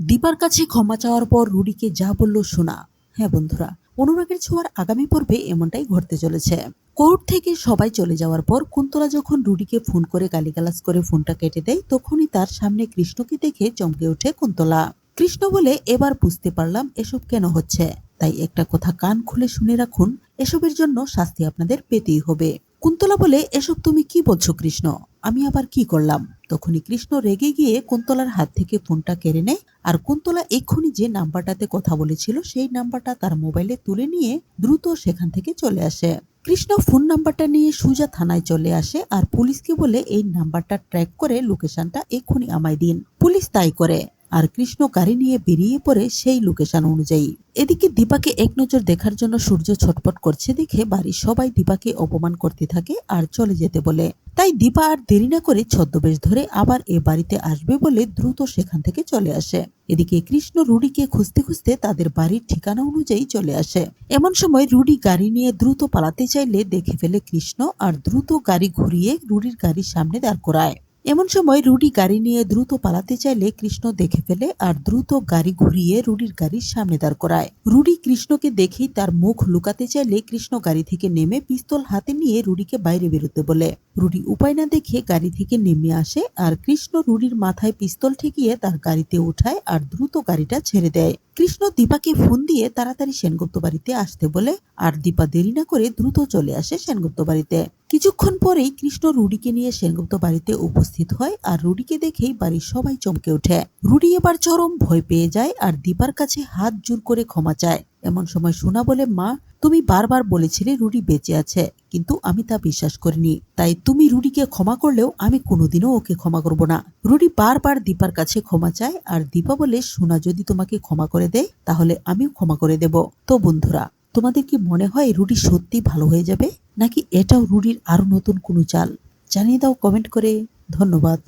দীপার কাছে ক্ষমা চাওয়ার পর রুডিকে যা বলল শোনা। হ্যাঁ বন্ধুরা, অনুরাগের ছোঁয়ার আগামী পর্বে এমনটাই ঘটতে চলেছে। কোর্ট থেকে সবাই চলে যাওয়ার পর কুন্তলা যখন রুডিকে ফোন করে গালিগালাজ করে ফোনটা কেটে দেয়, তখনই তার সামনে কৃষ্ণকে দেখে চমকে ওঠে কুন্তলা। কৃষ্ণ বলে, এবার বুঝতে পারলাম এসব কেন হচ্ছে। তাই একটা কথা কান খুলে শুনে রাখুন, এসবের জন্য শাস্তি আপনাদের পেতেই হবে। কুন্তলা বলে, এসব তুমি কি বলছো কৃষ্ণ? আমি আবার কি করলাম? তখনই কৃষ্ণ রেগে গিয়ে কুন্তলার হাত থেকে ফোনটা কেড়ে নেয় আর কুন্তলা এক্ষুনি যে নাম্বারটাতে কথা বলেছিল, সেই নাম্বারটা তার মোবাইলে তুলে নিয়ে দ্রুত সেখান থেকে চলে আসে। কৃষ্ণ ফোন নাম্বারটা নিয়ে সুজা থানায় চলে আসে আর পুলিশকে বলে, এই নাম্বারটা ট্র্যাক করে লোকেশনটা এক্ষুনি আমায় দিন। পুলিশ তাই করে। আর কৃষ্ণ গাড়ি নিয়ে বেরিয়ে পড়ে সেই লোকেশন অনুযায়ী। এদিকে দীপাকে এক নজর দেখার জন্য সূর্য ছটপট করছে দেখে বাড়ির সবাই দীপাকে অপমান করতে থাকে আর চলে যেতে বলে। তাই দীপা আর দেরি না করে ছদ্মবেশ ধরে আবার এ বাড়িতে আসবে বলে দ্রুত সেখান থেকে চলে আসে। এদিকে কৃষ্ণ রুডিকে খুঁজতে খুঁজতে তাদের বাড়ির ঠিকানা অনুযায়ী চলে আসে। এমন সময় রুডি গাড়ি নিয়ে দ্রুত পালাতে চাইলে দেখে ফেলে কৃষ্ণ আর দ্রুত গাড়ি ঘুরিয়ে রুডির গাড়ির সামনে দাঁড় করায়। এমন সময় রুডি গাড়ি নিয়ে দ্রুত পালাতে চাইলে কৃষ্ণ দেখে ফেলে আর দ্রুত গাড়ি ঘুরিয়ে রুডির গাড়ির সামনে দাঁড় করায়। রুডি কৃষ্ণকে দেখেই তার মুখ লুকাতে চাইলে কৃষ্ণ গাড়ি থেকে নেমে পিস্তল হাতে নিয়ে রুডিকে বাইরে বেরোতে বলে। রুডি উপায় না দেখে গাড়ি থেকে নেমে আসে আর কৃষ্ণ রুডির মাথায় পিস্তল ঠেকিয়ে তার গাড়িতে উঠায় আর দ্রুত গাড়িটা ছেড়ে দেয়। কৃষ্ণ দীপাকে ফোন দিয়ে তাড়াতাড়ি সেনগুপ্ত বাড়িতে আসতে বলে, আর দীপা দেরি না করে দ্রুত চলে আসে সেনগুপ্ত বাড়িতে। কিছুক্ষণ পরেই কৃষ্ণ রুডিকে নিয়ে সেনগুপ্ত বাড়িতে উপস্থিত হয়, আর রুডিকে দেখেই বাড়ির সবাই চমকে ওঠে। রুডি এবার চরম ভয় পেয়ে যায়, আর দীপার কাছে হাত জোর করে ক্ষমা চায়। এমন সময় সোনা বলে, মা, তুমি বারবার বলেছিলে রুডি বেঁচে আছে, কিন্তু আমি তা বিশ্বাস করিনি। তাই তুমি রুডিকে ক্ষমা করলেও আমি কোনোদিনও ওকে ক্ষমা করব না। রুডি বারবার দীপার কাছে ক্ষমা চায়, আর দীপা বলে, সোনা যদি তোমাকে ক্ষমা করে দেয়, তাহলে আমিও ক্ষমা করে দেব। তো বন্ধুরা, তোমাদের কি মনে হয় রুডি সত্যি ভালো হয়ে যাবে? নাকি এটাও রুডির আরও নতুন কোনো চাল? জানিয়ে দাও কমেন্ট করে। ধন্যবাদ।